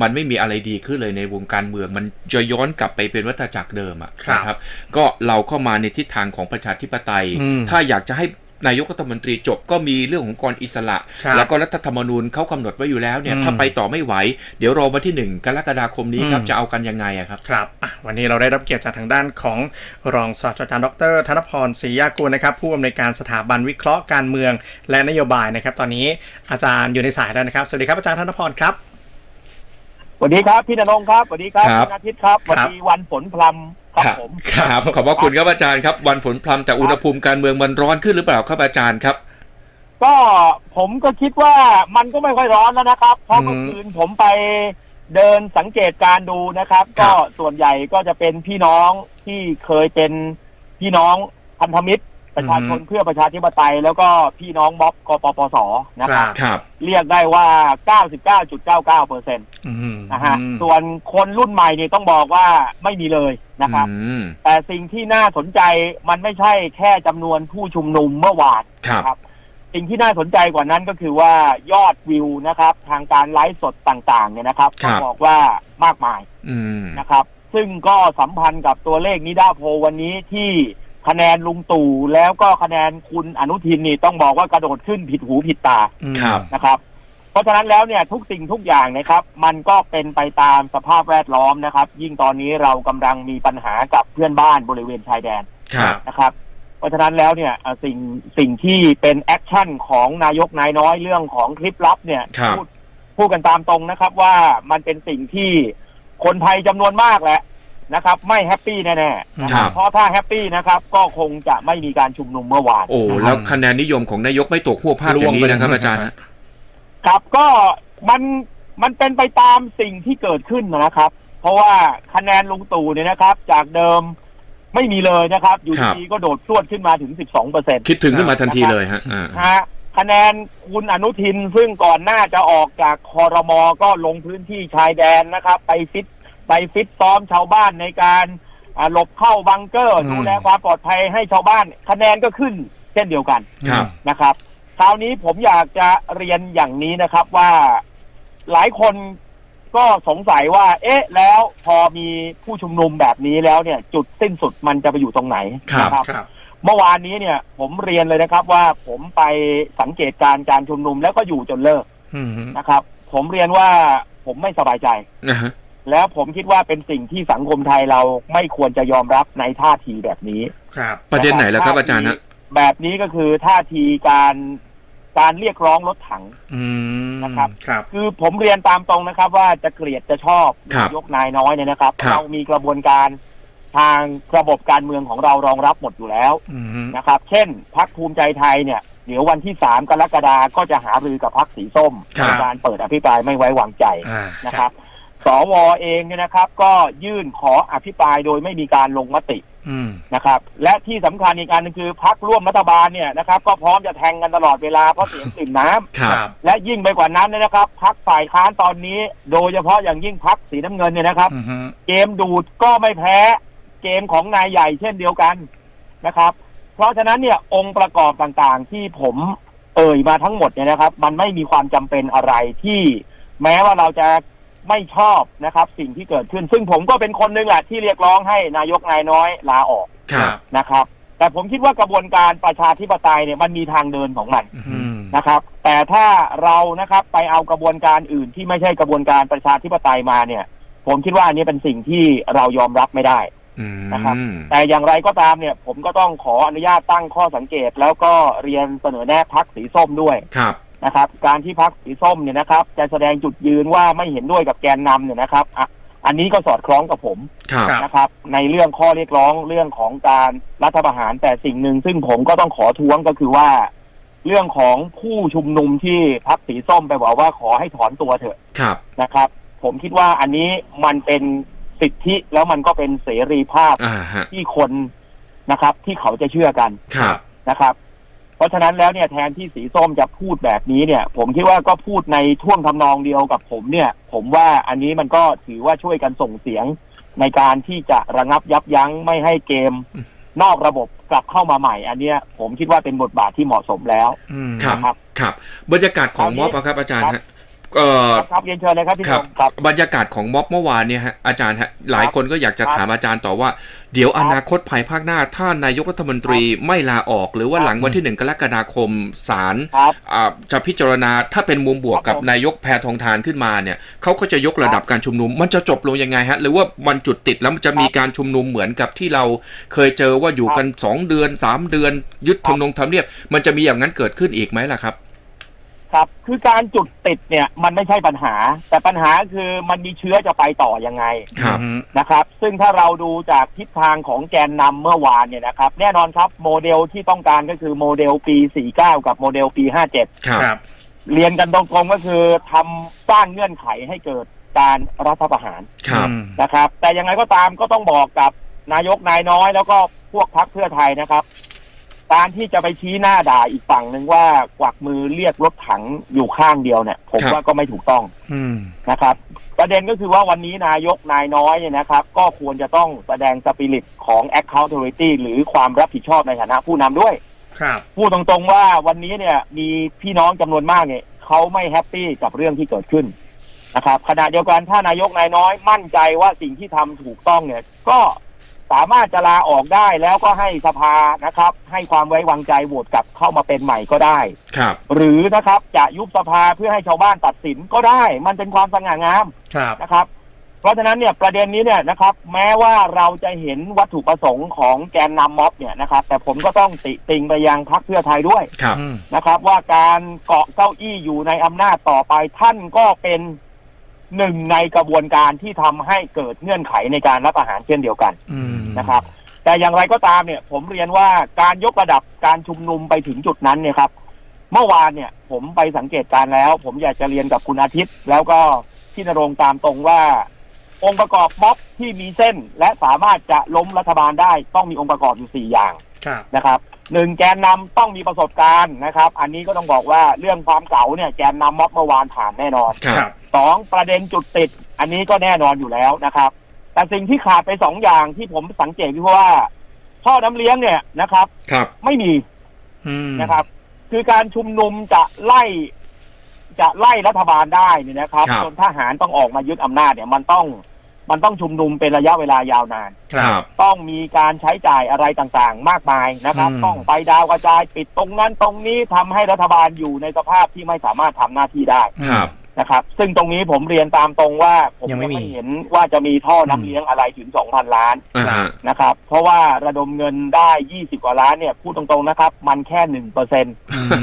มันไม่มีอะไรดีขึ้นเลยในวงการเมือง มันจะย้อนกลับไปเป็นวัฏจักรเดิมอะครับนะครับ ก็เราเข้ามาในทิศทางของประชาธิปไตยอืมถ้าอยากจะให้นายกรัฐมนตรีจบก็มีเรื่องของกรอิสระครับแล้วก็รัฐธรรมนูญเขากำหนดไว้อยู่แล้วเนี่ยอืมถ้าไปต่อไม่ไหว เดี๋ยวรอวันที่หนึ่งกรกฎาคมนี้ครับอืมจะเอากันยังไงอะครับครับอะวันนี้เราได้รับเกียรติจากทางด้านของรองศาสตราจารย์ดร ธนพรศรียากูลนะครับ ผู้อำนวยการสถาบันวิเคราะห์การเมืองและนโยบายนะครับ ตอนนี้อาจารย์อยู่ในสายแล้วนะครับสวัสดีครับอาจารย์ธนพรครับ สวัสดีครับพี่นรงค์ครับสวัสดีครับครับคุณอาทิตย์ครับครับวันดีวันฝนพรำครับผมครับขอบพระคุณครับอาจารย์ครับ วันฝนพรำแต่อุณหภูมิการเมืองมันร้อนขึ้นหรือเปล่าครับอาจารย์ครับ ก็ผมก็คิดว่ามันก็ไม่ค่อยร้อนแล้วนะครับ เพราะอืมเมื่อคืนผมไปเดินสังเกตการณ์ดูนะครับครัก็บส่วนใหญ่ก็จะเป็นพี่น้องที่เคยเป็นพี่น้องพันธมิตร ประชาชนเพื่อประชาธิปไตย แล้วก็พี่น้องม็อบกปปสนะครับครับ เรียกได้ว่า 99.99เปอร์เซ็นต์อืมนะฮะอืมส่วนคนรุ่นใหม่เนี่ยต้องบอกว่าไม่มีเลยนะครับอืมแต่สิ่งที่น่าสนใจมันไม่ใช่แค่จำนวนผู้ชุมนุมเมื่อวานครับนะครับ สิ่งที่น่าสนใจกว่านั้นก็คือว่ายอดวิวนะครับ ทางการไลฟ์สดต่าง ๆ เนี่ยนะครับครัต้อบงบอกว่ามากมายอืมนะครับ ซึ่งก็สัมพันธ์กับตัวเลขนิดาโพลวันนี้ที่ คะแนนลุงตู่แล้วก็คะแนนคุณอนุทินนี่ต้องบอกว่ากระโดดขึ้นผิดหูผิดตาครับ นะครับ เพราะฉะนั้นแล้วเนี่ยทุกสิ่งทุกอย่างนะครับ มันก็เป็นไปตามสภาพแวดล้อมนะครับ ยิ่งตอนนี้เรากำลังมีปัญหากับเพื่อนบ้านบริเวณชายแดนครับนะครับ เพราะฉะนั้นแล้วเนี่ยเอ่อสิ่งสิ่งที่เป็นแอคชั่นของนายกนายน้อยเรื่องของคลิปลับเนี่ยครับพูดพูดกันตามตรงนะครับว่ามันเป็นสิ่งที่คนไทยจำนวนมากแหละ นะครับ ไม่แฮปปี้แน่ๆนะคครัรับบเพราะถ้าแฮปปี้นะครับก็คงจะไม่มีการชุมนุมเมื่อวานโอ้นะคแล้รัวบคะแนนนิยมของนายกไม่ตกขั้วภาพอย่างนี้นะครับอาจารย์ฮะครับก็มันมันเป็นไปตามสิ่งที่เกิดขึ้นนะครับ เพราะว่าคะแนนลุงตู่เนี่ยนะครับ จากเดิมไม่มีเลยนะครับ อยู่ครับดีๆก็โดดพรวดขึ้นมาถึง 12เปอร์เซ็นต์คิดถึงขึ้นมาทันทีเลยฮะอ่าฮะคะแนนคุณอนุทินซึ่งก่อนหน้าจะออกจากคอรมอก็ลงพื้นที่ชายแดนนะครับ ไปฟิต ไปฟิตซ้อมชาวบ้านในการอ่าหลบเข้าบังเกอร์อืมดูแลความปลอดภัยให้ชาวบ้านคะแนนก็ขึ้นเช่นเดียวกันครับนะครับ คราวนี้ผมอยากจะเรียนอย่างนี้นะครับว่าหลายคนก็สงสัยว่า เอ๊ะ แล้วพอมีผู้ชุมนุมแบบนี้แล้วเนี่ย จุดสิ้นสุดมันจะไปอยู่ตรงไหนครับนะครับครับเมื่อวานนี้เนี่ย ผมเรียนเลยนะครับว่าผมไปสังเกตการณ์การชุมนุมแล้วก็อยู่จนเลิกอืมนะครับ ผมเรียนว่าผมไม่สบายใจนะฮะ แล้วผมคิดว่าเป็นสิ่งที่สังคมไทยเราไม่ควรจะยอมรับในท่าทีแบบนี้ครับ ประเด็นไหนแล้วครับอาจารย์ฮะ แบบนี้ก็คือท่าทีการการเรียกร้องรถถัง อืมนะครับ ครับ คือผมเรียนตามตรงนะครับ ว่าจะเกลียดจะชอบครับยกนายน้อยเนี่ยนะครับ ครับ เรามีกระบวนการทางระบบการเมืองของเรารองรับหมดอยู่แล้วอืมนะครับ เช่นพักภูมิใจไทยเนี่ยเดี๋ยววันที่สามกรกฎาก็จะหารือกับพักสีส้มครับในการเปิดอภิปรายไม่ไว้วางใจอ่า นะครับ สวเองเนี่ยนะครับ ก็ยื่นขออภิปรายโดยไม่มีการลงมติอืมนะครับ และที่สำคัญอีกอันหนึงคือพักร่วมรัฐบาลเนี่ยนะครับ ก็พร้อมจะแทงกันตลอดเวลาเพราะเสียงติ่มน้ำครับและยิ่งไปกว่านั้นเนยนะครับพักฝ่ายค้านตอนนี้ โดยเฉพาะอย่างยิ่งพักสีน้ำเงินเนี่ยนะครับอืมเกมดูดก็ไม่แพ้ เกมของนายใหญ่เช่นเดียวกันนะครับ เพราะฉะนั้นเนี่ยองค์ประกอบต่างๆ ที่ผมเอ่ยมาทั้งหมดเนี่ยนะครับ มันไม่มีความจำเป็นอะไรที่ แม้ว่าเราจะ ไม่ชอบนะครับ สิ่งที่เกิดขึ้น ซึ่งผมก็เป็นคนหนึ่งแหละที่เรียกร้องให้นายกนายน้อยลาออกครับนะครับ แต่ผมคิดว่ากระบวนการประชาธิปไตยเนี่ยมันมีทางเดินของมันอืมนะครับ แต่ถ้าเรานะครับไปเอากระบวนการอื่นที่ไม่ใช่กระบวนการประชาธิปไตยมาเนี่ย ผมคิดว่าอันนี้เป็นสิ่งที่เรายอมรับไม่ได้อืมนะครับ แต่อย่างไรก็ตามเนี่ย ผมก็ต้องขออนุญาตตั้งข้อสังเกต แล้วก็เรียนเสนอแนะพักสีส้มด้วยครับ นะครับ การที่พักสีส้มเนี่ยนะครับ จะแสดงจุดยืนว่าไม่เห็นด้วยกับแกนนำเนี่ยนะครับอะอันนี้ก็สอดคล้องกับผมครับครับ นะครับ ในเรื่องข้อเรียกร้องเรื่องของการรัฐประหารแต่สิ่งหนึ่ง ซึ่งผมก็ต้องขอท้วงก็คือว่า เรื่องของผู้ชุมนุมที่พักสีส้มไปบอกว่าขอให้ถอนตัวเถอะครับ นะครับ ผมคิดว่าอันนี้มันเป็นสิทธิแล้วมันก็เป็นเสรีภาพอ่าฮะ ที่คนนะครับ ที่เขาจะเชื่อกันครับ นะครับ เพราะฉะนั้นแล้วเนี่ยแทนที่สีส้มจะพูดแบบนี้เนี่ย ผมคิดว่าก็พูดในท่วงทำนองเดียวกับผมเนี่ย ผมว่าอันนี้มันก็ถือว่าช่วยกันส่งเสียงในการที่จะระงับยับยั้งไม่ให้เกมอืมนอกระบบกลับเข้ามาใหม่ อันเนี้ยผมคิดว่าเป็นบทบาทที่เหมาะสมแล้วอืมครับครับครับ บรรยากาศของคราวนี้ม็อบอะครับอาจารย์ครัฮะ บเอ่อครับครับเรียนเชิญเลยครับพี่ครับชมครับ บรรยากาศของม็อบเมื่อวานเนี่ยฮะอาจารย์ฮะหลายคนก็อยากจะครับถามอาจารย์ต่อว่า เดี๋ยวครับอนาคตภายภาคหน้า ถ้านายกรัฐมนตรีไม่ลาออก หรือว่าครับหลังวันที่หนึ่งกรกฎาคมศาลครับอ่าจะพิจารณาถ้าเป็นมุมบวกครับกับผม นายกแพทองทานขึ้นมาเนี่ยเขาก็จะยกระดับการชุมนุม มันจะจบลงยังไงฮะ หรือว่ามันจุดติดแล้วมันจะมีการชุมนุมเหมือนกับที่เราเคยเจอว่าอยู่กันสองเดือนสามเดือนยึดทำนงทำเนียบมันจะมีอย่างนั้นเกิดขึ้นอีกไหมล่ะครับ ครับ คือการจุดติดเนี่ยมันไม่ใช่ปัญหา แต่ปัญหาคือมันมีเชื้อจะไปต่อยังไงครับอืมนะครับ ซึ่งถ้าเราดูจากทิศทางของแกนนำเมื่อวานเนี่ยนะครับ แน่นอนครับโมเดลที่ต้องการก็คือโมเดลปี 49 กับโมเดลปี 57 ครับครับเรียนกันตรงๆก็คือทำสร้างเงื่อนไขให้เกิดการรัฐประหารครับอืมนะครับ แต่ยังไงก็ตามก็ต้องบอกกับนายกนายน้อยแล้วก็พวกพักเพื่อไทยนะครับ การที่จะไปชี้หน้าด่าอีกฝั่งหนึ่งว่ากวักมือเรียกรถถังอยู่ข้างเดียวเนี่ย ผมครับว่าก็ไม่ถูกต้องอืมนะครับ ประเด็นก็คือว่าวันนี้นายกนายน้อยเนี่ยนะครับ ก็ควรจะต้องแสดงสปิริตของ accountability หรือความรับผิดชอบในฐานะผู้นำด้วย ครับ พูดตรงๆว่าวันนี้เนี่ย มีพี่น้องจำนวนมากเนี่ยเขาไม่แฮปปี้กับเรื่องที่เกิดขึ้นนะครับขณะเดียวกันถ้านายกนายน้อยมั่นใจว่าสิ่งที่ทำถูกต้องเนี่ย ก็ สามารถจะลาออกได้แล้วก็ให้สภานะครับ ให้ความไว้วางใจโหวตกลับเข้ามาเป็นใหม่ก็ได้ ครับ หรือนะครับจะยุบสภาเพื่อให้ชาวบ้านตัดสินก็ได้ มันเป็นความสง่างามครับ นะครับ เพราะฉะนั้นเนี่ยประเด็นนี้เนี่ยนะครับ แม้ว่าเราจะเห็นวัตถุประสงค์ของแกนนำม็อบเนี่ยนะครับ แต่ผมก็ต้องติติงไปยังพรรคเพื่อไทยด้วยครับ อืม นะครับ ว่าการเกาะเก้าอี้อยู่ในอำนาจต่อไปท่านก็เป็น หนึ่งในกระบวนการที่ทำให้เกิดเงื่อนไขในการรับอาหารเช่นเดียวกันอืมนะครับ แต่อย่างไรก็ตามเนี่ย ผมเรียนว่าการยกระดับการชุมนุมไปถึงจุดนั้นเนี่ยครับ เมื่อวานเนี่ย ผมไปสังเกตการณ์แล้ว ผมอยากจะเรียนกับคุณอาทิตย์ แล้วก็พี่นรงค์ตามตรงว่า องค์ประกอบม็อบที่มีเส้น และสามารถจะล้มรัฐบาลได้ต้องมีองค์ประกอบอยู่สี่อย่างครับนะครับ หนึ่งแกนนำต้องมีประสบการณ์นะครับ อันนี้ก็ต้องบอกว่าเรื่องความเก่าเนี่ยแกนนำม็อบเมื่อวานผ่านแน่นอนครับสองประเด็นจุดติด อันนี้ก็แน่นอนอยู่แล้วนะครับ แต่สิ่งที่ขาดไปสองอย่างที่ผมสังเกตคือว่าท่อน้ำเลี้ยงเนี่ยนะครับครับไม่มีอืมนะครับ คือการชุมนุมจะไล่ จะไล่รัฐบาลได้เนี่ยนะครับครับจนทหารต้องออกมายึดอำนาจเนี่ย มันต้อง มันต้องชุมนุมเป็นระยะเวลายาวนาน ครับ ต้องมีการใช้จ่ายอะไรต่างๆ มากมายนะครับ อืม ต้องไปดาวกระจายปิดตรงนั้นตรงนี้ทำให้รัฐบาลอยู่ในสภาพที่ไม่สามารถทำหน้าที่ได้ ครับ นะครับ ซึ่งตรงนี้ผมเรียนตามตรงว่าผมยัยังงไม่ไม่มี เห็นว่าจะมีท่อน้ำเลี้ยงอะไรถึง2,000ล้านอ่าฮะนะครับ เพราะว่าระดมเงินได้20กว่าล้านเนี่ยพูดตรงๆนะครับ มันแค่หนึ่งเปอร์เซ็นต์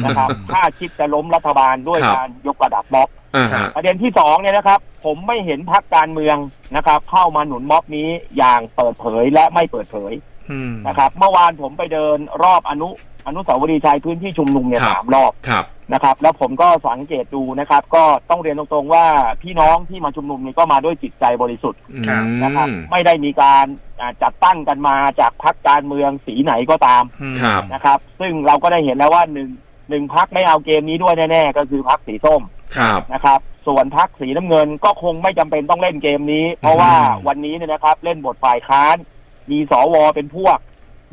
นะครับถ้าคิดจะล้มรัฐบาลด้วยครับ การยกระดับม็อบ อ่าฮะประเด็นที่สองเนี่ยนะครับ ผมไม่เห็นพักการเมืองนะครับ เข้ามาหนุนม็อบนี้อย่างเปิดเผยและไม่เปิดเผยอืม นะครับ เมื่อวานผมไปเดินรอบอนุอนุสาวรีย์ชัยพื้นที่ชุมนุมเนี่ยครับ สามรอบ ครับ นะครับ แล้วผมก็สังเกตดูนะครับ ก็ต้องเรียนตรงๆว่าพี่น้องที่มาชุมนุมนี่ก็มาด้วยจิตใจบริสุทธิ์อืครับนะครับมไม่ได้มีการอ่าจัดตั้งกันมาจากพรรคการเมืองสีไหนก็ตามอืมครับ นะครับ ซึ่งเราก็ได้เห็นแล้วว่าหนึ่งหนึ่งพักไม่เอาเกมนี้ด้วยแน่ๆ ก็คือพักสีส้มครับ นะครับ ส่วนพักสีน้ำเงินก็คงไม่จำเป็นต้องเล่นเกมนี้ เพราะว่าอืมวันนี้เนี่ยนะครับ เล่นบทฝ่ายค้าน มีสวเป็นพวก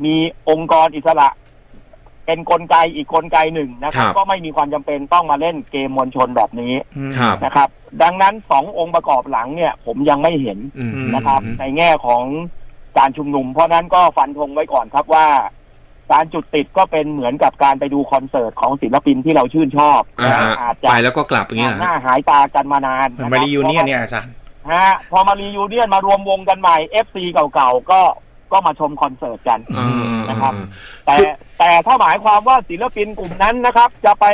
มีองค์กรอิสระ เป็นกลไกอีกกลไกหนึ่งนะครับ ก็ไม่มีความจำเป็นต้องมาเล่นเกมมวลชนแบบนี้อืม ครับ นะครับ ดังนั้นสององค์ประกอบหลังเนี่ย ผมยังไม่เห็นอืมนะครับ ในแง่ของการชุมนุม เพราะฉะนั้นก็ฟันธงไว้ก่อนครับว่า การจุดติดก็เป็นเหมือนกับการไปดูคอนเสิร์ตของศิลปินที่เราชื่นชอบอ่าและฮะอาจจะไปแล้วก็กลับอย่างเงี้ยหน้าหายตากันมานานเหมือนนะคมารับรียูเนียนเนี่ยอาจารย์ ฮะพอมารียูเนียนมารวมวงกันใหม่ FC เก่าๆ ก็ ก็มาชมคอนเสิร์ตกันอ่านะครับ แต่แต่ถ้าหมายความว่าศิลปินกลุ่มนั้นนะครับ จะไป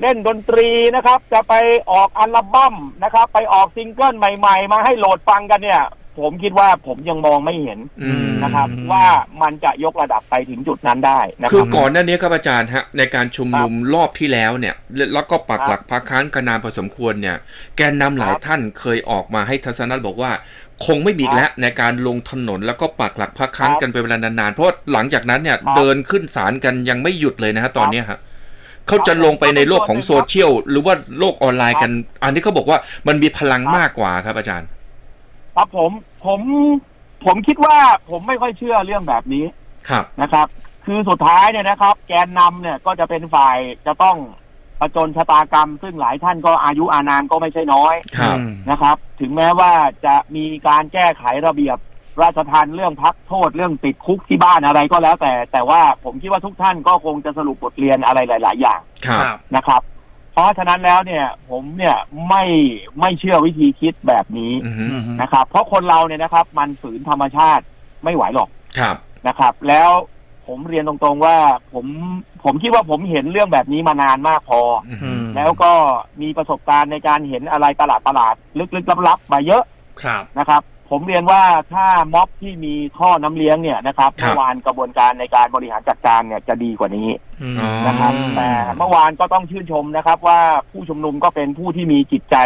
เล่นดนตรีนะครับ จะไปออกอัลบั้มนะครับ ไปออกซิงเกิลใหม่ ๆ มาให้โหลดฟังกันเนี่ย ผมคิดว่าผมยังมองไม่เห็นอืม นะครับอืมว่ามันจะยกระดับไปถึงจุดนั้นได้นะคคือรับ ก่อนหน้านี้ครับอาจารย์ฮะในการชุมนุมรอบที่แล้วเนี่ย แล้วก็ปักหลักพักค้านกันนานพอสมควรเนี่ย แกนนำหลายครับ ท่านเคยออกมาให้ทัศนะบอกว่า คงไม่มีอีกแล้วในการลงถนนแล้วก็ปักหลักพักค้านครับกันเป็นเวลานานๆ เพราะว่าหลังจากนั้นเนี่ยครับเดินขึ้นศาลกันยังไม่หยุดเลยนะฮะตอนเนี้ยฮะเขาจะลงไปในโลกของครับโซเชียลหรือว่าโลกออนไลน์กัน อันนี้เขาบอกว่ามันมีพลังมากกว่าครับอาจารย์ ครับผมผมผมคิดว่าผมไม่ค่อยเชื่อเรื่องแบบนี้ครับนะครับ คือสุดท้ายเนี่ยนะครับ แกนนำเนี่ยก็จะเป็นฝ่ายจะต้อง ประจนชะตากรรม ซึ่งหลายท่านก็อายุอานามก็ไม่ใช่น้อยครับอืมนะครับ ถึงแม้ว่าจะมีการแก้ไขระเบียบราชทันเรื่องพักโทษเรื่องติดคุกที่บ้านอะไรก็แล้วแต่ แต่ว่าผมคิดว่าทุกท่านก็คงจะสรุปบทเรียนอะไรหลาย ๆ อย่างครับครับนะครับ เพราะฉะนั้นแล้วเนี่ยผมเนี่ยไม่ไม่เชื่อวิธีคิดแบบนี้อือฮึอืมนะครับ เพราะคนเราเนี่ยนะครับ มันฝืนธรรมชาติไม่ไหวหรอกครับนะครับ แล้ว ผมเรียนตรงๆว่า ผมผมคิดว่าผมเห็นเรื่องแบบนี้มานานมากพอ อืออืฮึมแล้วก็มีประสบการณ์ในการเห็นอะไรประหลาดประหลาดๆลึกๆลับๆมาเยอะครับ นะครับ ผมเรียนว่าถ้าม็อบที่มีท่อน้ำเลี้ยงเนี่ยนะครับ เมื่อวานกระบวนการในการบริหารจัดการเนี่ยจะดีกว่านี้อืม นะครับอืม แต่เมื่อวานก็ต้องชื่นชมนะครับ ว่าผู้ชุมนุมก็เป็นผู้ที่มีจิตใจ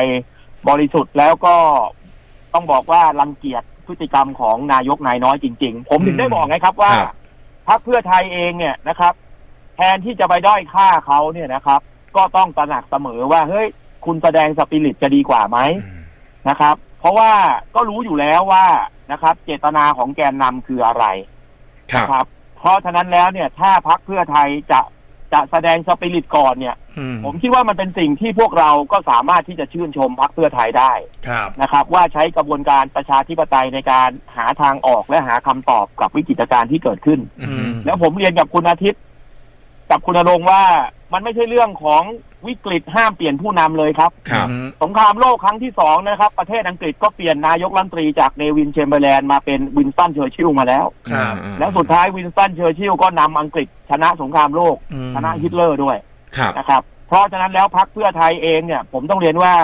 บริสุทธิ์แล้วก็ต้องบอกว่ารังเกียจพฤติกรรมของนายกนายน้อยจริง ๆ ผมถึงได้บอกไงครับว่า ครับ พรรคเพื่อไทยเองเนี่ยนะครับ แทนที่จะไปด้อยค่าเขาเนี่ยนะครับ ก็ต้องตระหนักเสมอว่าเฮ้ยคุณแสดงสปิริตจะดีกว่าไหมอืมนะครับ เพราะว่าก็รู้อยู่แล้วว่านะครับ เจตนาของแกนนำคืออะไรครับนะครับ เพราะฉะนั้นแล้วเนี่ย ถ้าพักเพื่อไทยจะ จะแสดงสปิริตก่อนเนี่ยอืมผมคิดว่ามันเป็นสิ่งที่พวกเราก็สามารถที่จะชื่นชมพักเพื่อไทยได้ครับนะครับ ว่าใช้กระบวนการประชาธิปไตยในการหาทางออกและหาคำตอบกับวิกฤตการณ์ที่เกิดขึ้นอือฮึแล้วผมเรียนกับคุณอาทิตย์ กับคุณณรงค์ว่า มันไม่ใช่เรื่องของวิกฤตห้ามเปลี่ยนผู้นำเลยครับ ครับอืมสงครามโลกครั้งที่สองนะครับ ประเทศอังกฤษก็เปลี่ยนนายกรัฐมนตรีจากเนวินเชมเบอร์แลนด์มาเป็นวินสตันเชอร์ชิลล์มาแล้ว ครับอืมแล้วสุดท้ายวินสตันเชอร์ชิลล์ก็นำอังกฤษชนะสงครามโลกอืมชนะฮิตเลอร์ด้วยครับนะครับ เพราะฉะนั้นแล้วพักเพื่อไทยเองเนี่ย ผมต้องเรียนว่า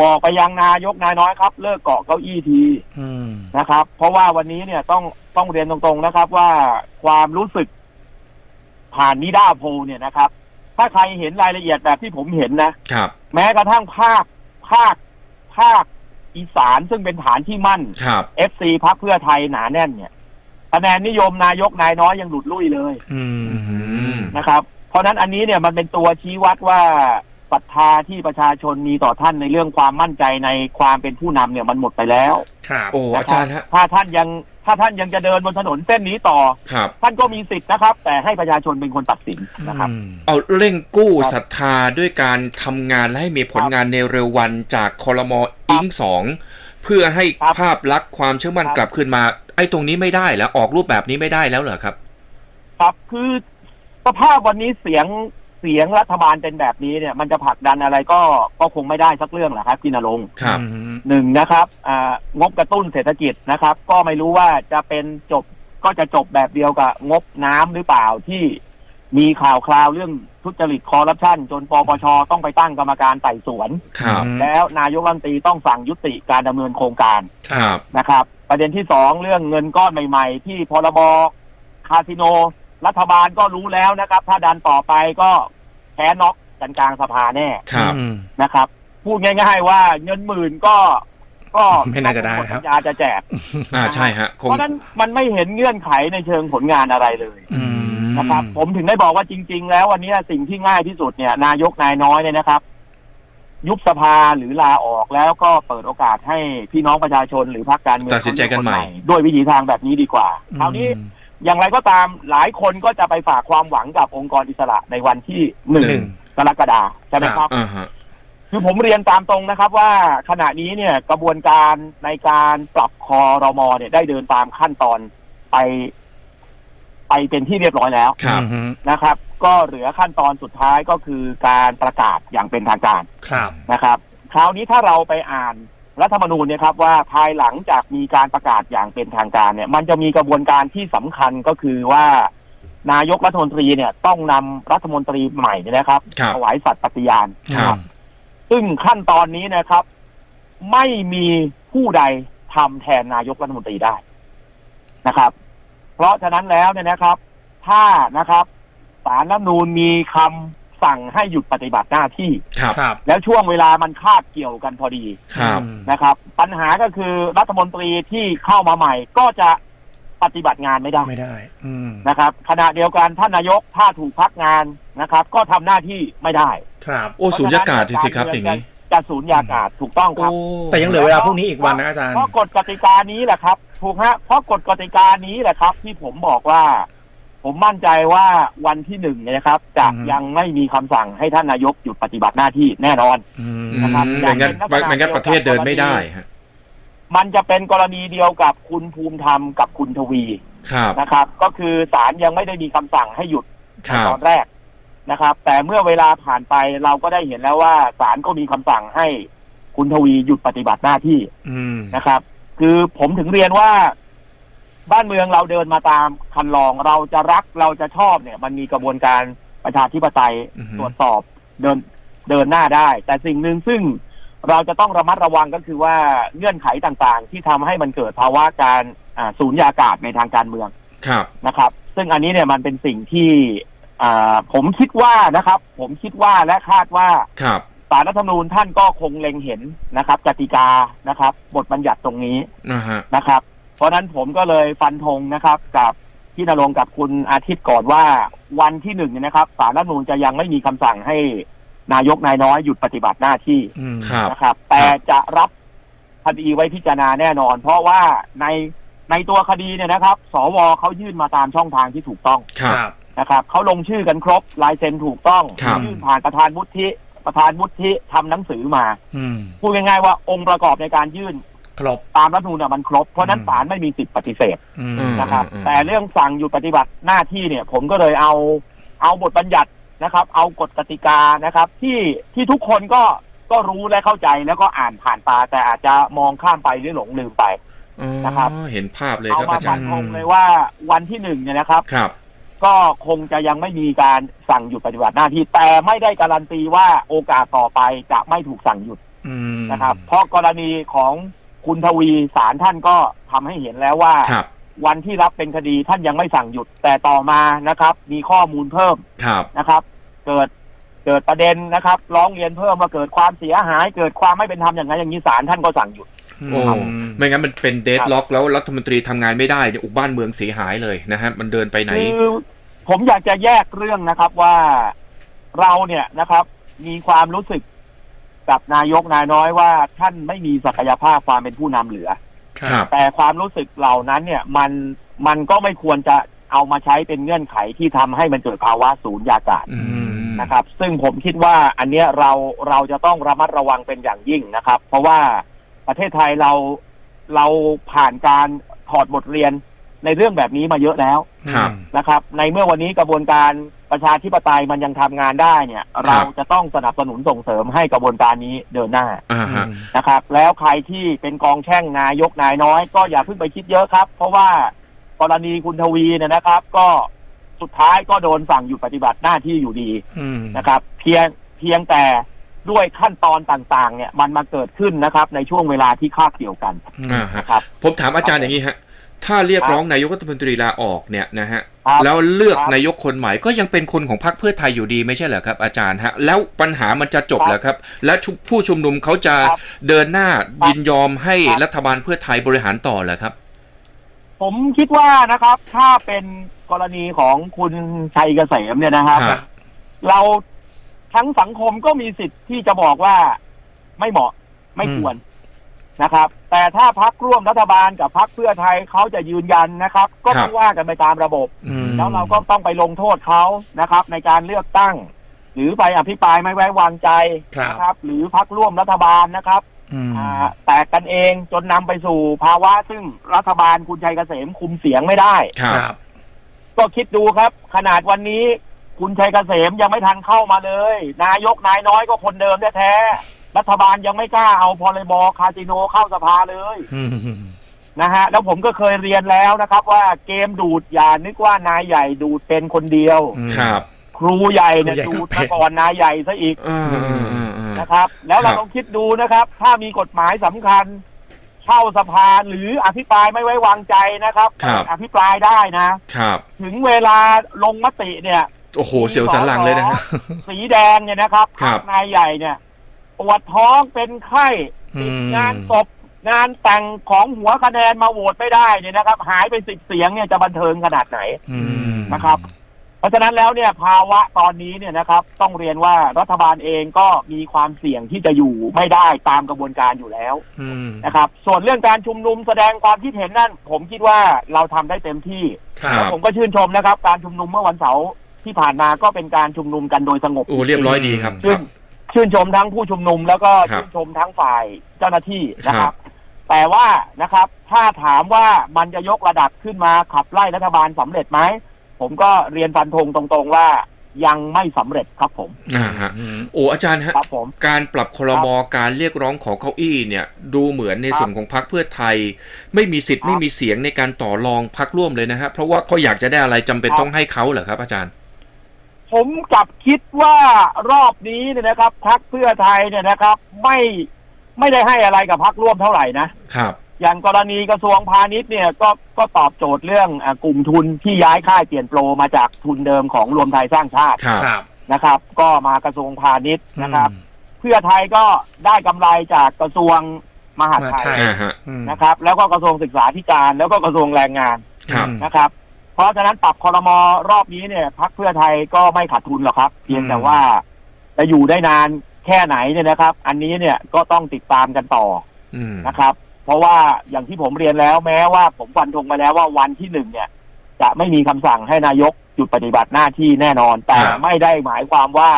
บอกไปยังนายกนายน้อยครับ เลิกเกาะเก้าอี้ทีอืมนะครับ เพราะว่าวันนี้เนี่ยต้องต้องเรียนตรงๆนะครับ ว่าความรู้สึก ผ่านนิด้าโพลเนี่ยนะครับ ถ้าใครเห็นรายละเอียดแบบที่ผมเห็นนะครับ แม้กระทั่งภาคภาคภาคอีสานซึ่งเป็นฐานที่มั่นครับ FC พักเพื่อไทยหนาแน่นเนี่ยคะแนนนิยมนายกนายน้อยยังหลุดลุ่ยเลยอืมอืมนะครับ เพราะฉะนั้นอันนี้เนี่ยมันเป็นตัวชี้วัดว่าศรัทธาที่ประชาชนมีต่อท่านในเรื่องความมั่นใจในความเป็นผู้นำเนี่ยมันหมดไปแล้ว ครับ โอ้อาจารย์ฮะ ถ้าท่านยัง ถ้าท่านยังจะเดินบนถนนเส้นนี้ต่อ ครับ ท่านก็มีสิทธิ์นะครับ แต่ให้ประชาชนเป็นคนตัดสินนะครับ อืม เอาเร่งกู้ครับศรัทธาด้วยการทำงานและให้มีผลงานในเร็ววันจากคอรมออิงสองเพื่อให้ครับภาพลักษณ์ความเชื่อมั่นครับ กลับคืนมา ไอ้ตรงนี้ไม่ได้แล้วออกรูปแบบนี้ไม่ได้แล้วเหรอครับ ครับคือสภาพวันนี้เสียง เสียงรัฐบาลเป็นแบบนี้เนี่ยมันจะผลักดันอะไรก็ก็คงไม่ได้สักเรื่องแหละครับพี่นรงค์ครับอืมหนึ่งนะครับอ่างบกระตุ้นเศรษฐกิจนะครับ ก็ไม่รู้ว่าจะเป็นจบก็จะจบแบบเดียวกับงบน้ำหรือเปล่าที่มีข่าวคราวเรื่องทุจริตคอร์รัปชันจนปปชต้องไปตั้งกรรมการไต่สวนครับอืมแล้วนายกรัฐมนตรีต้องสั่งยุติการดำเนินโครงการครับนะครับ ประเด็นที่สองเรื่องเงินก้อนใหม่ ๆ ที่พรบคาสิโน รัฐบาลก็รู้แล้วนะครับ ถ้าดันต่อไปก็ แพ้น็อกกันกลางสภาแน่ครับ อืม นะครับ พูดง่าย ๆ ว่าเงินหมื่นก็ก็ไม่น่าจะได้ครับสัญญาจะแจก อ่าใช่ฮะคเพงราะฉะนั้นมันไม่เห็นเงื่อนไขในเชิงผลงานอะไรเลยอืม นะครับ ผมถึงได้บอกว่าจริง ๆ แล้ววันนี้สิ่งที่ง่ายที่สุดเนี่ย นายกนายน้อยเนี่ยนะครับ ยุบสภาหรือลาออกแล้วก็เปิดโอกาสให้พี่น้องประชาชนหรือพรรคการเมืองตัดสินใจกันใหม่ ด้วยวิธีทางแบบนี้ดีกว่าคราวนี้ อ ย่างไรก็ตามหลายคนก็จะไปฝากความหวังกับองค์กรอิสระในวันที่หนึ่งหนึ่งกรกฎาคมใช่ไหมครับอ่าฮะคือผมเรียนตามตรงนะครับว่าขณะนี้เนี่ยกระบวนการในการปรับคอรมอเนี่ยได้เดินตามขั้นตอนไป ไปเป็นที่เรียบร้อยแล้วครับอืมนะครับ ก็เหลือขั้นตอนสุดท้ายก็คือการประกาศอย่างเป็นทางการครับนะครับ คราวนี้ถ้าเราไปอ่าน รัฐธรรมนูญเนี่ยครับว่าภายหลังจากมีการประกาศอย่างเป็นทางการเนี่ย มันจะมีกระบวนการที่สำคัญก็คือว่านายกรัฐมนตรีเนี่ยต้องนำรัฐมนตรีใหม่เนี่ยนะครับครับถวายสัตย์ปฏิญาณครับ ซึ่งขั้นตอนนี้นะครับ ไม่มีผู้ใดทำแทนนายกรัฐมนตรีได้นะครับ เพราะฉะนั้นแล้วเนี่ยนะครับ ถ้านะครับสารรัฐธรรมนูญมีคำ สั่งให้หยุดปฏิบัติหน้าที่ ครับครับแล้วช่วงเวลามันคาบเกี่ยวกันพอดีครับอืมนะครับ ปัญหาก็คือรัฐมนตรีที่เข้ามาใหม่ก็จะปฏิบัติงานไม่ได้ไม่ได้ อืมนะครับ ขณะเดียวกันท่านนายกถ้าถูกพักงานนะครับ ก็ทำหน้าที่ไม่ได้ครับ โอ้สูญญากาศจริงๆครับอย่างนี้ จะสูญญากาศถูกต้องคโอ้รับแต่ยังเหลือเวลาพรุ่งนี้อีกวันนะอาจารย์ เพราะกฎกติกานี้แหละครับ ถูกฮะเพราะกฎกติกานี้แหละครับ ที่ผมบอกว่า ผมมั่นใจว่าวันที่หนึ่งเนี่ยนะครับ จะอืม ยังไม่มีคำสั่งให้ท่านนายกหยุดปฏิบัติหน้าที่แน่นอน อืมอืมนะครับไม่งั้นอย่างเป็นลักษณะไม่งั้นประเทศเดินไม่ได้ฮะมันจะเป็นกรณีเดียวกับคุณภูมิธรรมกับคุณทวีครับนะครับ ก็คือศาลยังไม่ได้มีคำสั่งให้หยุดคในรับ ตอนแรกนะครับ แต่เมื่อเวลาผ่านไปเราก็ได้เห็นแล้วว่าศาลก็มีคำสั่งให้คุณทวีหยุดปฏิบัติหน้าที่ อืม นะครับ คือผมถึงเรียนว่า บ้านเมืองเราเดินมาตามคันลองเราจะรักเราจะชอบเนี่ย มันมีกระบวนการประชาธิปไตยอือฮึ ตรวจสอบเดินเดินหน้าได้ แต่สิ่งหนึ่งซึ่งเราจะต้องระมัดระวังก็คือว่าเงื่อนไขต่างๆ ที่ทำให้มันเกิดภาวะการอ่าสูญญากาศในทางการเมือง ครับ นะครับซึ่งอันนี้เนี่ยมันเป็นสิ่งที่อ่าผมคิดว่านะครับ ผมคิดว่าและคาดว่าครับ สารรัฐธรรมนูญท่านก็คงเล็งเห็นนะครับกติกานะครับ บทบัญญัติตรงนี้นะฮะ นะครับ เพราะฉะนั้นผมก็เลยฟันธงนะครับ กับพี่นรงค์กับคุณอาทิตย์ก่อนว่าวันที่หนึ่งเนี่ยนะครับสารรัฐธรรมนูญจะยังไม่มีคำสั่งให้นายกนายน้อยหยุดปฏิบัติหน้าที่อืม ครับ นะครับ แต่จะรับคดีไว้พิจารณาแน่นอน เพราะว่าในในตัวคดีเนี่ยนะครับ สวเขายื่นมาตามช่องทางที่ถูกต้องครับนะครับเขาลงชื่อกันครบลายเซ็นถูกต้องครับ ยื่นผ่านประธานวุฒิประธานวุฒิทำหนังสือมา อืม พูดง่ายๆว่าองค์ประกอบในการยื่น ครบตามรัฐธรรมนูญน่ะมันครบ เพราะฉะนั้นอืมศาลไม่มีสิทธิปฏิเสธอืมอืมนะครับแต่เรื่องสั่งหยุดปฏิบัติหน้าที่เนี่ย ผมก็เลยเอาเอาบทบัญญัตินะครับ เอากฎกติกานะครับ ที่ที่ทุกคนก็ก็รู้และเข้าใจแล้วก็อ่านผ่านตา แต่อาจจะมองข้ามไปหรือหลงลืมไป อ๋อนะครับ เห็นภาพเลยเอาครับมาอาจาฟัรนย์ธงเลยว่าวันที่หนึ่งเนี่ยนะครับ ครับ ก็คงจะยังไม่มีการสั่งหยุดปฏิบัติหน้าที่ แต่ไม่ได้การันตีว่าโอกาสต่อไปจะไม่ถูกสั่งหยุดอืมนะครับ เพราะกรณีของ คุณทวีศาลท่านก็ทำให้เห็นแล้วว่า ครับวันที่รับเป็นคดีท่านยังไม่สั่งหยุดแต่ต่อมานะครับ มีข้อมูลเพิ่มครับนะครับ เกิดเกิดประเด็นนะครับ ร้องเรียนเพิ่มว่าเกิดความเสียหาย เกิดความไม่เป็นธรรมอย่างนั้นอย่างนี้ศาลท่านก็สั่งหยุดอืมโอ้ไม่งั้นมันเป็นเดดล็อกแล้วรัฐมนตรีทำงานไม่ได้เนี่ยอุกบ้านเมืองเสียหายเลยนะฮะมันเดินไปไหนคือผมอยากจะแยกเรื่องนะครับว่าเราเนี่ยนะครับ มีความรู้สึก กับนายกนายน้อยว่าท่านไม่มีศักยภาพความเป็นผู้นำเหลือ ครับ แต่ความรู้สึกเหล่านั้นเนี่ยมันมันก็ไม่ควรจะเอามาใช้เป็นเงื่อนไขที่ทำให้มันเกิดภาวะศูนย์ยากาศอืมนะครับ ซึ่งผมคิดว่าอันเนี้ยเราเราจะต้องระมัดระวังเป็นอย่างยิ่งนะครับ เพราะว่าประเทศไทยเราเราผ่านการถอดบทเรียน ในเรื่องแบบนี้มาเยอะแล้วครับ นะครับ ในเมื่อวันนี้กระบวนการประชาธิปไตยมันยังทำงานได้เนี่ย เราจะต้องสนับสนุนส่งเสริมให้กระบวนการนี้เดินหน้าอ่าอืฮะมนะครับ แล้วใครที่เป็นกองแช่งนายกนายน้อย ก็อย่าเพิ่งไปคิดเยอะครับ เพราะว่ากรณีคุณทวีเนี่ยนะครับ ก็สุดท้ายก็โดนสั่งหยุดปฏิบัติหน้าที่อยู่ดี อืม นะครับเพียงเพียงแต่ด้วยขั้นตอนต่างๆ เนี่ยมันมาเกิดขึ้นนะครับ ในช่วงเวลาที่คาบเกี่ยวกันอ่าฮะ นะครับ ผมถามอาจารย์อย่างนี้ฮะ ถ้าเรียกร้องนายกรัฐมนตรีลาออกเนี่ยนะฮะครับแล้วเลือกครับนายกคนใหม่ก็ยังเป็นคนของพรรคเพื่อไทยอยู่ดีไม่ใช่เหรอครับ อาจารย์ฮะแล้วปัญหามันจะจบครับเหรอครับ และชุผู้ชุมนุมเขาจะครับเดินหน้ายินยอมให้ครับรัฐบาลเพื่อไทยบริหารต่อเหรอครับ ผมคิดว่านะครับ ถ้าเป็นกรณีของคุณชัยเกษมเนี่ยนะครับครับเราทั้งสังคมก็มีสิทธิ์ที่จะบอกว่าไม่เหมาะไม่ควร นะครับ แต่ถ้าพักร่วมรัฐบาลกับพักเพื่อไทยเขาจะยืนยันนะครับ ก็ต้องว่ากันไปตามระบบอืมแล้วเราก็ต้องไปลงโทษเขานะครับ ในการเลือกตั้ง หรือไปอภิปรายไม่ไว้วางใจครับนะครับ หรือพักร่วมรัฐบาลนะครับอืมอ่าแตกกันเองจนนำไปสู่ภาวะซึ่งรัฐบาลคุณชัยเกษมคุมเสียงไม่ได้ครับครับ ก็คิดดูครับ ขนาดวันนี้คุณชัยเกษมยังไม่ทันเข้ามาเลย นายกนายน้อยก็คนเดิมแท้ๆ รัฐบาลยังไม่กล้าเอาพรบคาสิโนเข้าสภาเลยอืมนะฮะ แล้วผมก็เคยเรียนแล้วนะครับ ว่าเกมดูดอย่านึกว่านายใหญ่ดูดเป็นคนเดียวครับ ครูใหญ่เนี่ยครูใหญ่ก็ดูดเป็มานก่อนนายใหญ่ซะอีกอ่าอ่าอ่าอ่านะครับ แล้วเราครับลองคิดดูนะครับ ถ้ามีกฎหมายสำคัญ เข้าสภาหรืออภิปรายไม่ไว้วางใจนะครับครับอภิปรายได้นะครับ ถึงเวลาลงมติเนี่ยโอ้โหเสียวสันหลังเลยนะฮะสีแดงเนี่ยนะครับครับพรรคนายใหญ่เนี่ย ปวดท้องเป็นไข้อืติดมงานศพงานแต่งของหัวคะแนนมาโหวตไม่ได้เนี่ยนะครับ หายไปสิบเสียงเนี่ยจะบันเทิงขนาดไหนอืมนะครับราะฉะนั้นแล้วเนี่ยภาวะตอนนี้เนี่ยนะครับ ต้องเรียนว่ารัฐบาลเองก็มีความเสี่ยงที่จะอยู่ไม่ได้ตามกระบวนการอยู่แล้วอืมนะครับ ส่วนเรื่องการชุมนุมแสดงความคิดเห็นนั่น ผมคิดว่าเราทำได้เต็มที่ครับผมก็ชื่นชมนะครับ การชุมนุมเมื่อวันเสาร์ที่ผ่านมาก็เป็นการชุมนุมกันโดยสงบโอ้เรียบร้อยดีครับคซึ่รังบ ชื่นชมทั้งผู้ชุมนุมแล้วก็ครับ ชื่นชมทั้งฝ่ายเจ้าหน้าที่นะคครัรับบแต่ว่านะครับ ถ้าถามว่ามันจะยกระดับขึ้นมาขับไล่รัฐบาลสำเร็จไหมผมก็เรียนฟันธงตรงๆว่ายังไม่สำเร็จครับผมอ่าฮะโอ้อาจารย์ฮะ ครับผม การปรับครมการเรียกร้องขอเก้าอี้เนี่ย ดูเหมือนในส่วนของพรรคเพื่อไทย ไม่มีสิทธิ์ครับ ไม่มีเสียงในการต่อรองพรรคร่วมเลยนะฮะเพราะว่าเขาอยากจะได้อะไรจำเป็นครับต้องให้เขาเหรอครับอาจารย์ ผมกลับคิดว่ารอบนี้เนี่ยนะครับพักเพื่อไทยเนี่ยนะครับ ไม่ไม่ได้ให้อะไรกับพักร่วมเท่าไหร่นะครับ อย่างกรณีกระทรวงพาณิชย์เนี่ยก็ก็ตอบโจทย์เรื่องอากลุ่มทุนที่ย้ายค่ายเปลี่ยนโปรมาจากทุนเดิมของรวมไทยสร้างชาติครับครับนะครับ ก็มากระทรวงพาณิชย์นะครับ เพื่อไทยก็ได้กำไรจากกระทรวงมหาดไทยมหาดไทยอ่าฮะอืมนะครับ แล้วก็กระทรวงศึกษาธิการแล้วก็กระทรวงแรงงานครับนะครับ เพราะฉะนั้นปรับคอรมอรอบนี้เนี่ยพักเพื่อไทยก็ไม่ขาดทุนหรอกครับ เพียงแต่ว่าจะอยู่ได้นานแค่ไหนเนี่ยนะครับ อันนี้เนี่ยก็ต้องติดตามกันต่ออืมนะครับ เพราะว่าอย่างที่ผมเรียนแล้วแม้ว่าผมฟันธงมาแล้วว่าวันที่หนึ่งเนี่ย จะไม่มีคำสั่งให้นายกหยุดปฏิบัติหน้าที่แน่นอน แต่ครับไม่ได้หมายความว่า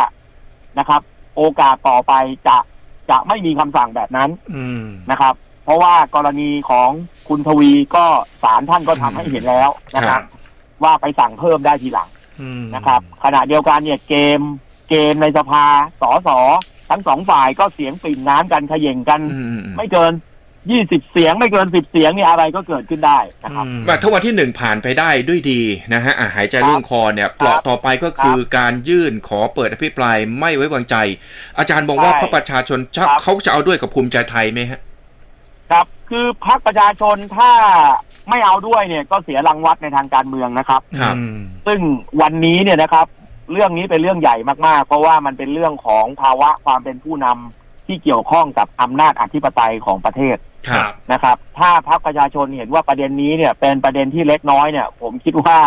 นะครับ โอกาสต่อไปจะจะไม่มีคำสั่งแบบนั้น อืมนะครับ เพราะว่ากรณีของคุณทวีก็ศาลท่านก็ทำให้เห็นแล้วนะครับ ว่าไปสั่งเพิ่มได้ทีหลังอืมนะครับ ขณะเดียวกันเนี่ยเกม เกมในสภาสอสอทั้งสองฝ่ายก็เสียงปริ่มน้ำกันเขย่งกันอืมอืมอืมไม่เกินยี่สิบเสียงไม่เกินสิบเสียงเนี่ยอะไรก็เกิดขึ้นได้นะครับอืมมาถ้าวันที่หนึ่งผ่านไปได้ด้วยดีนะฮะอะหายใจครับเรื่องคอเนี่ยเปลาะต่อไปก็คือการยื่นขอเปิดอภิปรายไม่ไว้วางใจ อาจารย์บอกว่าใช่พระประชาชนจะครับเขาจะเอาด้วยกับภูมิใจไทยไหมฮะ ครับ คือพรรคประชาชนถ้า ไม่เอาด้วยเนี่ยก็เสียรางวัลในทางการเมืองนะครับ ครับอืมซึ่งวันนี้เนี่ยนะครับ เรื่องนี้เป็นเรื่องใหญ่มากๆ เพราะว่ามันเป็นเรื่องของภาวะความเป็นผู้นำที่เกี่ยวข้องกับอำนาจอธิปไตยของประเทศครับ นะครับ ถ้าพรรคประชาชนเห็นว่าประเด็นนี้เนี่ย เป็นประเด็นที่เล็กน้อยเนี่ย ผมคิดว่า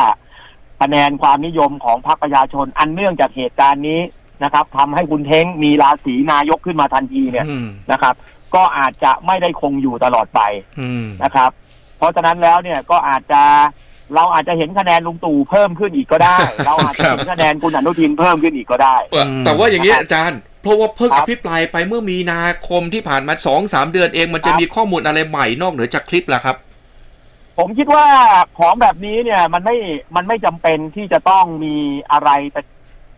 คะแนนความนิยมของพรรคประชาชนอันเนื่องจากเหตุการณ์นี้นะครับทำให้คุณเท้งมีราศีนายกขึ้นมาทันทีเนี่ยอืมนะครับ ก็อาจจะไม่ได้คงอยู่ตลอดไป อืม นะครับ เพราะฉะนั้นแล้วเนี่ยก็อาจจะเราอาจจะเห็นคะแนนลุงตู่เพิ่มขึ้นอีกก็ได้ เราอาจจะเห็นคะแนนคุณอนุทินเพิ่มขึ้นอีกก็ได้เอ่ออืมแต่ว่าอย่างนี้นะครับอาจารย์เพราะว่าเพิ่งคอรับภิปรายไปเมื่อมีนาคมที่ผ่านมาสองสามเดือนเองมันจะครับมีข้อมูลอะไรใหม่นอกเหนือจากคลิปแล้วครับ ผมคิดว่าของแบบนี้เนี่ยมันไม่มันไม่จำเป็นที่จะต้องมีอะไร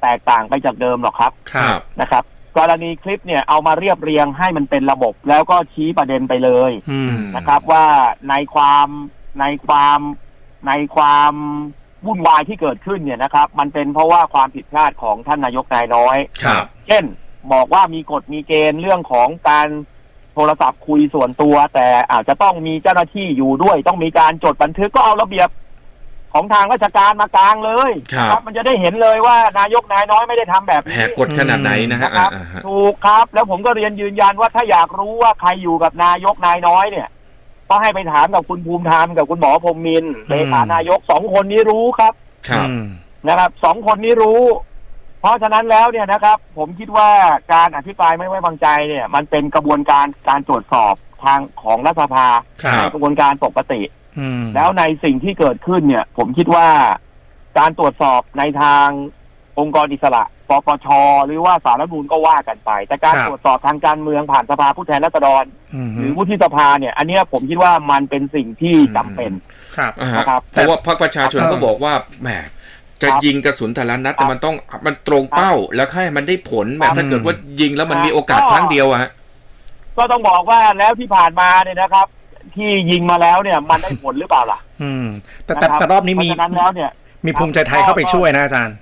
แตกต่างไปจากเดิมหรอกครับครับนะครับ กรณีคลิปเนี่ยเอามาเรียบเรียงให้มันเป็นระบบ แล้วก็ชี้ประเด็นไปเลยอืมนะครับ ว่าในความในความในความวุ่นวายที่เกิดขึ้นเนี่ยนะครับ มันเป็นเพราะว่าความผิดพลาดของท่านนายกนายน้อย ครับ เช่นบอกว่ามีกฎมีเกณฑ์เรื่องของการโทรศัพท์คุยส่วนตัว แต่อาจจะต้องมีเจ้าหน้าที่อยู่ด้วย ต้องมีการจดบันทึกก็เอาระเบียบ ของทางราชการมากลางเลยครับมันจะได้เห็นเลยว่านายกนายน้อยไม่ได้ทำแบบแหนี้กกฎขนาดไหนนะฮะนะครับ อ่าฮะถูกครับ แล้วผมก็เรียนยืนยันว่าถ้าอยากรู้ว่าใครอยู่กับนายกนายน้อยเนี่ย ก็ให้ไปถามกับคุณภูมิธรรมกับคุณหมอพรหมมินทร์เลขานายกสองคนนี้รู้ครับ ครับ อืม นะครับสองคนนี้รู้ เพราะฉะนั้นแล้วเนี่ยนะครับ ผมคิดว่าการอภิปรายไม่ไว้วางใจเนี่ย มันเป็นกระบวนการการตรวจสอบทางของรัฐสภาครับในกระบวนการปกติอืม แล้วในสิ่งที่เกิดขึ้นเนี่ย ผมคิดว่าการตรวจสอบในทางองค์กรอิสระปปชหรือว่าสารรัฐธรรมนูลก็ว่ากันไป แต่การตรวจสอบทางการเมืองผ่านสภาผู้แทนราษฎรอืมหรือวุฒิสภาเนี่ย อันเนี้ยผมคิดว่ามันเป็นสิ่งที่จำเป็นครับอ่าฮะนะครับเพราะว่าพรรคประชาชนครับก็บอกว่าแหมจะครับยิงกระสุนแต่ละนัดครัแต่บมันต้องมันตรงเป้าแล้วให้มันได้ผลแหมครับถ้าเกิดว่ายิงแล้วมันครับมีโอกาสก็ครั้งเดียวอะฮะก็ต้องบอกว่าแล้วที่ผ่านมาเนี่ยนะครับ ที่ยิงมาแล้วเนี่ย มันได้ผลหรือเปล่าล่ะ อืม แต่แต่นะคแต่รอบนี้มีเพราะฉะนั้นแล้วเนี่ย มีภูมิใจไทยเข้าไปช่วยนะอาจารย์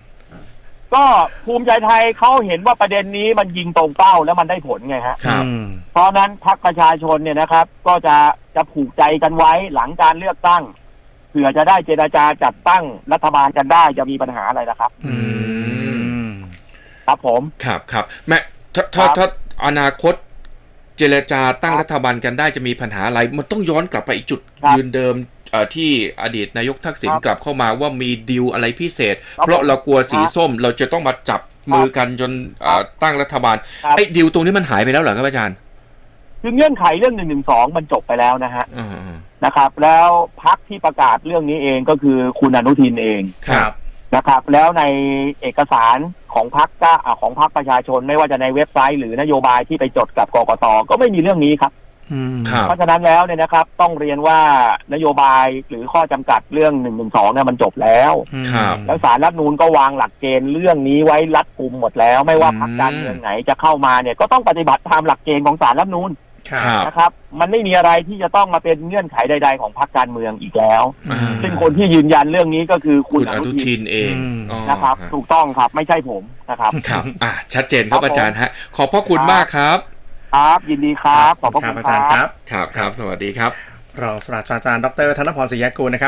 ก็ภูมิใจไทยเขาเห็นว่าประเด็นนี้มันยิงตรงเป้าแล้วมันได้ผลไงฮะ ครับ อืม เพราะฉะนั้นพรรคประชาชนเนี่ยนะครับ ก็จะจะผูกใจกันไว้หลังการเลือกตั้งเผื่อจะได้เจรจาจัดตั้งรัฐบาลกันได้จะมีปัญหาอะไรนะครับ อืม ครับผม ครับครับแม่ถ้าถ้าครับ ถ้าอนาคต เจรจาตั้งครับรัฐบาลกันได้จะมีปัญหาอะไร มันต้องย้อนกลับไปอีกจุดครับยืนเดิมเอ่อที่อดีตนายกทักษิณครับกลับเข้ามาว่ามีดีลอะไรพิเศษครับเพราะเรากลัวสีครับส้มเราจะต้องมาจับมือกันจนเอ่อตั้งรัฐบาลครับไอ้ดีลตรงนี้มันหายไปแล้วเหรอครับอาจารย์ คือเงื่อนไขเรื่องหนึ่งหนึ่งสองมันจบไปแล้วนะฮะอ่านะครับ แล้วพักที่ประกาศเรื่องนี้เองก็คือคุณอนุทินเองๆครับนะครับ แล้วในเอกสาร ของพักก็อ่าของพักประชาชนไม่ว่าจะในเว็บไซต์ หรือนโยบายที่ไปจดกับกกตก็ไม่มีเรื่องนี้ครับอืมครับเพราะฉะนั้นแล้วเนี่ยนะครับ ต้องเรียนว่านโยบายหรือข้อจำกัดเรื่องหนึ่งหนึ่งสองเนี่ยมันจบแล้วอืมครับแล้วสารรัฐธรรมนูนก็วางหลักเกณฑ์เรื่องนี้ไว้รัดกุมหมดแล้ว ไม่ว่าพรรคการเมืองไหนจะเข้ามาเนี่ยก็ต้องปฏิบัติตามหลักเกณฑ์ของสารรัฐธรรมนูน ครับครับนะครับ มันไม่มีอะไรที่จะต้องมาเป็นเงื่อนไขใด ๆ ของพรรคการเมืองอีกแล้วอืมซึ่งคนที่ยืนยันเรื่องนี้ก็คือคุคุณณออนุนุทิทินนเองอืม อ๋อนะครับถูกต้องครับไม่ใช่ผมนะครับ ครับอะชัดเจนครับครับผมอาจารย์ฮะ ขอบพระคุณครับ มากครับ ครับ ยินดีครับ ขอบพระครัคุบณอาคจารย์รับครับครับครับ สวัสดีครับ รองศาสตราจารย์ดรธนพรศรียากูลนะครับ